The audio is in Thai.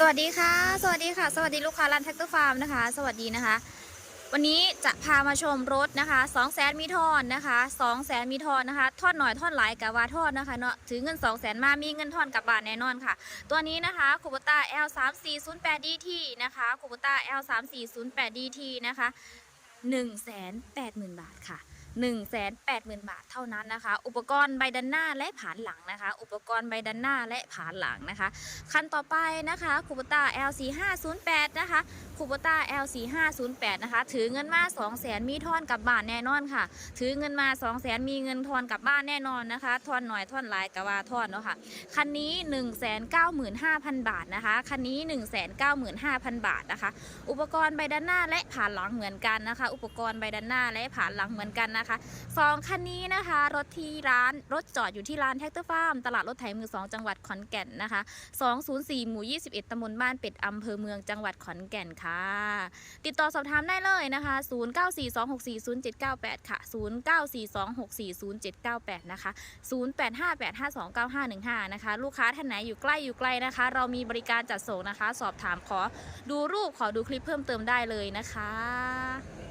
สวัสดีค่ะ สวัสดีค่ะ สวัสดีลูกค้าร้านแท็กเตอร์ฟาร์มนะคะ สวัสดีนะคะ วันนี้จะพามาชมรถนะคะ2 0 0แสนมีทอนนะคะ2 0 0แสนมีทอนนะคะทอดหน่อยทอดหลายกับว่าทอดนะคะเนาะถือเงิน 2 0 0แสนมามีเงินทอนกลับบ้านแน่นอนค่ะ ตัวนี้นะคะคูปต้า L 3 4 0 8 DT นะคะคูปต้า L 3 4 0 8 DT นะคะ 1 8 0 0 0 0 บาทค่ะ 1 8 0 0 0 0 บาทเท่านั้นนะคะ อุปกรณ์ใบด้านหน้าและผานหลังนะคะ อุปกรณ์ใบด้านหน้าและผานหลังนะคะ คันต่อไปนะคะคูปต้า L4508 นะคะคูปต้า L4508 นะคะ ถือเงินมา 2 0 0แสนมีทอนกลับบ้านแน่นอนค่ะ ถือเงินมา 2 0 0แสนมีเงินทอนกลับบ้านแน่นอนนะคะ ทอนหน่อยทอนหลายกะว่าทอนเนาะค่ะ คันนี้ 195,000 บาทนะคะ คันนี้ 195,000 บาทนะคะ อุปกรณ์ใบด้านหน้าและผ่านหลังเหมือนกันนะคะอุปกรณ์ใบด้านหน้าและผ่านหลังเหมือนกันนะคะสองคันนี้นะคะ รถที่ร้านรถจอดอยู่ที่ร้านแท็กเตอร์ฟาร์มตลาดรถไถมือสองจังหวัดขอนแก่นนะคะ 204 หมู่ 21ตำบลบ้านเป็ดอำเภอเมืองจังหวัดขอนแก่นค่ะ ติดต่อสอบถามได้เลยนะคะ 0942640798 ค่ะ 0942640798 นะคะ 0858529515 นะคะ ลูกค้าท่านไหนอยู่ใกล้อยู่ไกลนะคะ เรามีบริการจัดส่งนะคะ สอบถามขอดูรูปขอดูคลิปเพิ่มเติมได้เลยนะคะ